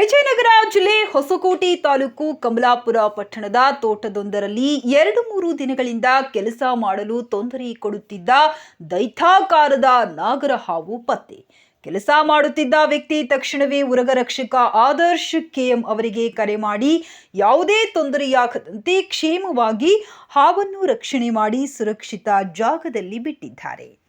ವಿಜಯನಗರ ಜಿಲ್ಲೆ ಹೊಸಕೋಟೆ ತಾಲೂಕು ಕಮಲಾಪುರ ಪಟ್ಟಣದ ತೋಟದೊಂದರಲ್ಲಿ ಎರಡು ಮೂರು ದಿನಗಳಿಂದ ಕೆಲಸ ಮಾಡಲು ತೊಂದರೆ ಕೊಡುತ್ತಿದ್ದ ದೈಥಾಕಾರದ ನಾಗರ ಹಾವು ಪತ್ತೆ. ಕೆಲಸ ಮಾಡುತ್ತಿದ್ದ ವ್ಯಕ್ತಿ ತಕ್ಷಣವೇ ಉರಗರಕ್ಷಕ ಆದರ್ಶ್ ಕೆಎಂ ಅವರಿಗೆ ಕರೆ ಮಾಡಿ ಯಾವುದೇ ತೊಂದರೆಯಾಗದಂತೆ ಕ್ಷೇಮವಾಗಿ ಹಾವನ್ನು ರಕ್ಷಣೆ ಮಾಡಿ ಸುರಕ್ಷಿತ ಜಾಗದಲ್ಲಿ ಬಿಟ್ಟಿದ್ದಾರೆ.